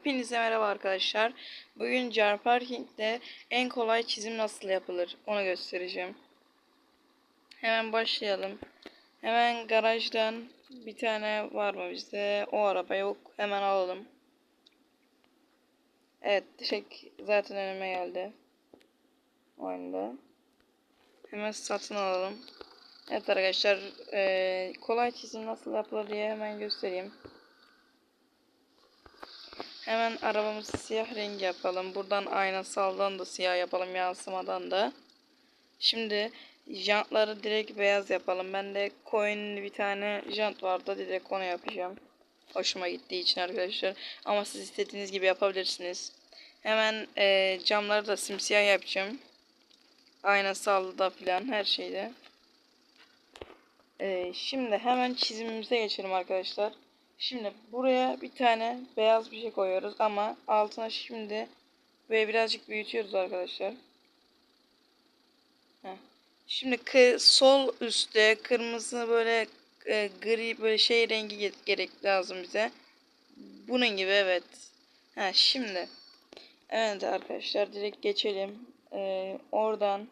Hepinize merhaba arkadaşlar. Bugün Car Parking'de en kolay çizim nasıl yapılır onu göstereceğim. Hemen başlayalım. Hemen garajdan bir tane var mı bizde? O araba yok. Hemen alalım. Evet direkt zaten önüme geldi. Oyunda. Hemen satın alalım. Evet arkadaşlar kolay çizim nasıl yapılır diye hemen göstereyim. Hemen arabamızı siyah rengi yapalım. Buradan aynasaldan da siyah yapalım yansımadan da. Şimdi jantları direkt beyaz yapalım. Ben de coin'li bir tane jant vardı. Direkt onu yapacağım. Hoşuma gittiği için arkadaşlar. Ama siz istediğiniz gibi yapabilirsiniz. Hemen e, camları da simsiyah yapacağım. Aynasalda filan her şeyde. E, şimdi hemen çizimimize geçelim arkadaşlar. Şimdi buraya bir tane beyaz bir şey koyuyoruz ama altına şimdi ve birazcık büyütüyoruz arkadaşlar. Şimdi sol üstte kırmızı böyle e, gri böyle şey rengi ge- gerek lazım bize. Bunun gibi evet. Ha şimdi. Evet arkadaşlar direkt geçelim. Ee, oradan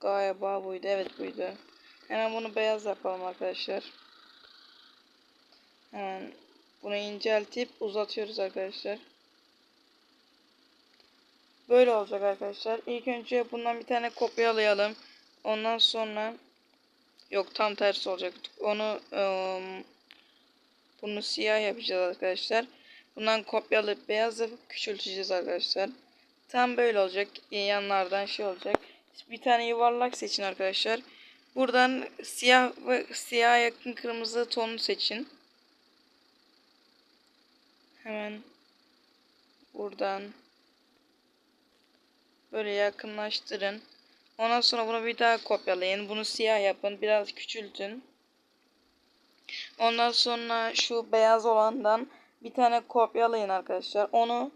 galiba buydu. Evet buydu. Hemen bunu beyaz yapalım arkadaşlar. Hemen bunu inceltip uzatıyoruz arkadaşlar. Böyle olacak arkadaşlar. İlk önce bundan bir tane kopyalayalım. Ondan sonra yok tam tersi olacak. Onu ıı, bunu siyah yapacağız arkadaşlar. Bundan kopyalayıp beyaz yapıp küçülteceğiz arkadaşlar. Tam böyle olacak. Yanlardan şey olacak. Bir tane yuvarlak seçin arkadaşlar. Buradan siyah ve siyah yakın kırmızı tonu seçin. Hemen buradan böyle yakınlaştırın. Ondan sonra bunu bir daha kopyalayın. Bunu siyah yapın. Biraz küçültün. Ondan sonra şu beyaz olandan bir tane kopyalayın arkadaşlar. Onu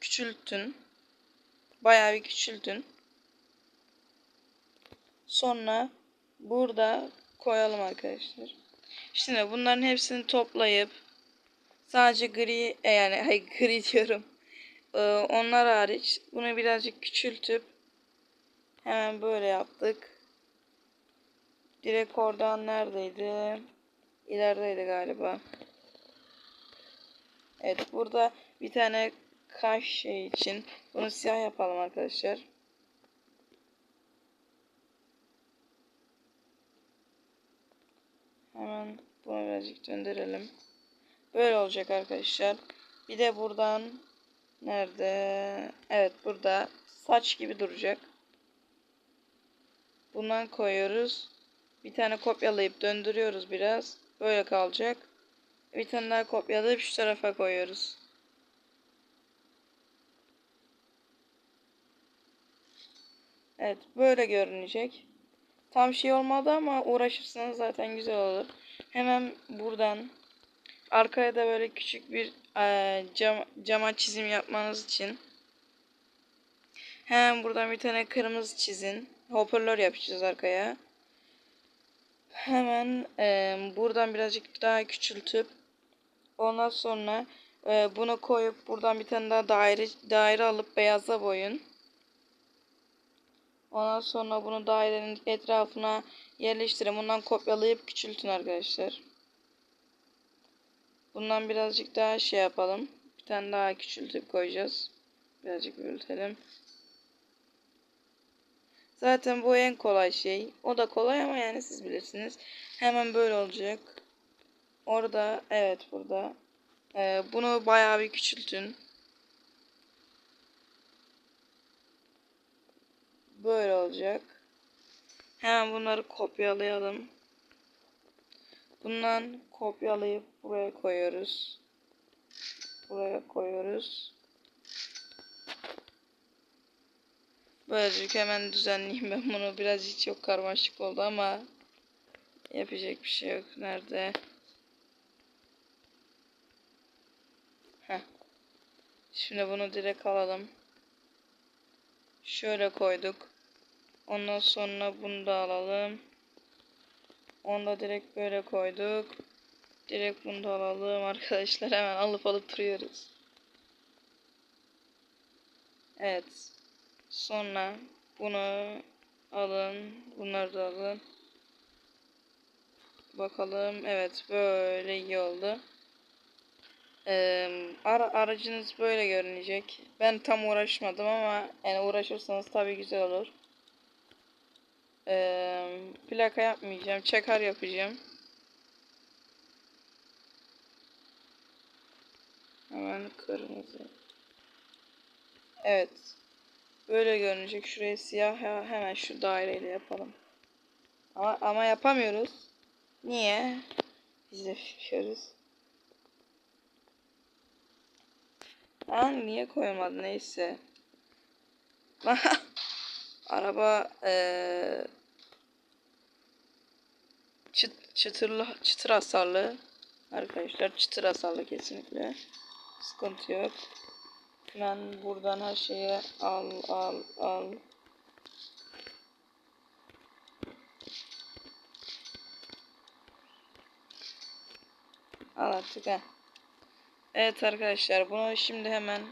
küçültün. Bayağı bir küçültün. Sonra burada koyalım arkadaşlar. Şimdi bunların hepsini toplayıp sadece gri e, yani hayır gri diyorum. Ee, onlar hariç bunu birazcık küçültüp hemen böyle yaptık. Direkt oradan neredeydi? İlerideydi galiba. Evet burada bir tane kaş şey için bunu siyah yapalım arkadaşlar. Hemen bunu birazcık döndürelim. Böyle olacak arkadaşlar. Bir de buradan nerede? Evet burada saç gibi duracak. Bundan koyuyoruz. Bir tane kopyalayıp döndürüyoruz biraz. Böyle kalacak. Bir tane daha kopyalayıp şu tarafa koyuyoruz. Evet böyle görünecek. Tam şey olmadı ama uğraşırsanız zaten güzel olur. Hemen buradan arkaya da böyle küçük bir e, cam, cama çizim yapmanız için hemen buradan bir tane kırmızı çizin. Hoparlör yapacağız arkaya. Hemen e, buradan birazcık daha küçültüp ondan sonra e, bunu koyup buradan bir tane daha daire daire alıp beyaza boyun. Ondan sonra bunu dairenin etrafına yerleştirin. Bundan kopyalayıp küçültün arkadaşlar. Bundan birazcık daha şey yapalım. Bir tane daha küçültüp koyacağız. Birazcık büyütelim. Zaten bu en kolay şey. O da kolay ama yani siz bilirsiniz. Hemen böyle olacak. Orada evet burada. Ee, bunu bayağı bir küçültün. Böyle olacak. Hemen bunları kopyalayalım. Bundan kopyalayıp buraya koyuyoruz. Buraya koyuyoruz. Böylece hemen düzenleyeyim ben bunu. Biraz hiç çok karmaşık oldu ama yapacak bir şey yok. Nerede? Heh. Şimdi bunu direkt alalım. Şöyle koyduk. Ondan sonra bunu da alalım. Onu da direkt böyle koyduk. Direkt bunu da alalım arkadaşlar. Hemen alıp alıp duruyoruz. Evet. Sonra bunu alın. Bunları da alın. Bakalım. Evet. Böyle iyi oldu. Ara, aracınız böyle görünecek. Ben tam uğraşmadım ama yani uğraşırsanız tabii güzel olur. Ee, plaka yapmayacağım. Çekar yapacağım. Hemen kırmızı. Evet. Böyle görünecek. Şuraya siyah ya hemen şu daireyle yapalım. Ama, ama yapamıyoruz. Niye? Biz de yapıyoruz. Ben niye koymadı neyse. Araba ee, çıt, çıtırlı çıtır hasarlı arkadaşlar çıtır hasarlı kesinlikle sıkıntı yok. Ben buradan her şeyi al al al. Al artık ha. Evet arkadaşlar bunu şimdi hemen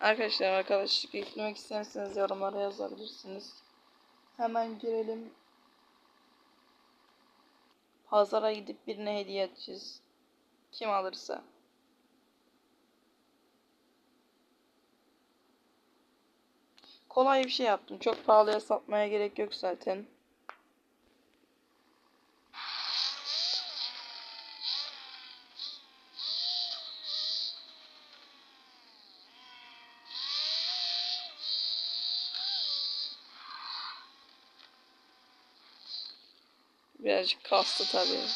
Arkadaşlar arkadaşlık eklemek isterseniz yorumlara yazabilirsiniz. Hemen girelim. Pazara gidip birine hediye edeceğiz. Kim alırsa. Kolay bir şey yaptım. Çok pahalıya satmaya gerek yok zaten. Birazcık kastı tabii.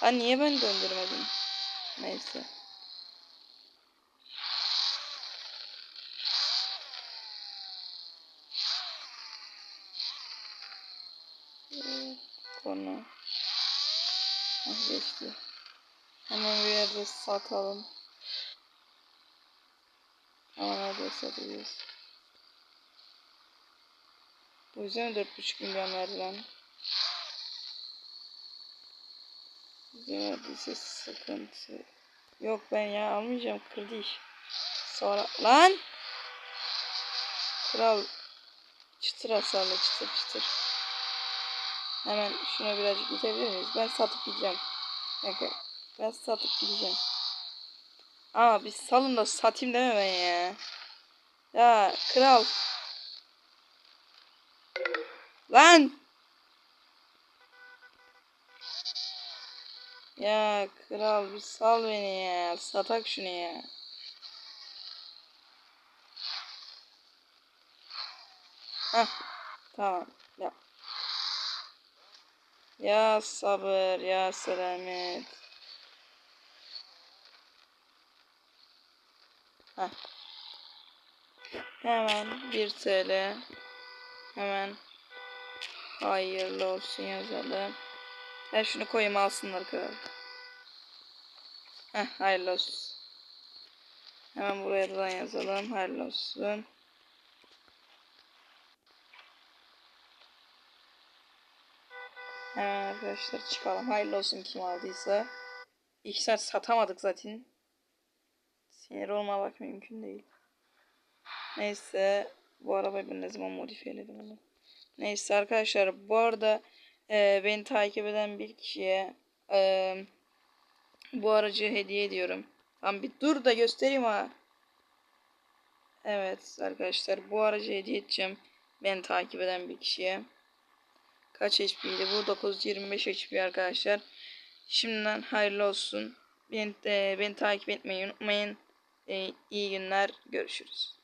Ha niye ben döndürmedim? Neyse. Konu. Ah geçti. Hemen bir yerde satalım. Ama nerede satacağız? Bu yüzden 4.5 milyon verdi lan. Verdiyse sıkıntı. Yok ben ya almayacağım kırdı iş. Sonra lan. Kral çıtır hasarlı çıtır çıtır. Hemen şuna birazcık itebilir miyiz? Ben satıp gideceğim. Okay. Ben satıp gideceğim. Ama bir salın da satayım deme ben ya. Ya kral. Lan. Ya kral bir sal beni ya. Satak şunu ya. Heh. Tamam. Ya. Ya sabır ya selamet. Heh. Hemen 1 TL. Hemen hayırlı olsun yazalım. Ben şunu koyayım alsınlar kral. Heh hayırlı olsun. Hemen buraya da yazalım. Hayırlı olsun. Hemen arkadaşlar çıkalım. Hayırlı olsun kim aldıysa. İki saat satamadık zaten. Sinir olma bak mümkün değil. Neyse. Bu arabayı ben ne zaman modifiyeledim onu. Neyse arkadaşlar bu arada e, beni takip eden bir kişiye e, bu aracı hediye ediyorum. Tam bir dur da göstereyim ha. Evet arkadaşlar bu aracı hediye edeceğim. Beni takip eden bir kişiye. Kaç HP'ydi bu? 925 HP arkadaşlar. Şimdiden hayırlı olsun. Beni, e, beni takip etmeyi unutmayın. E, iyi günler. Görüşürüz.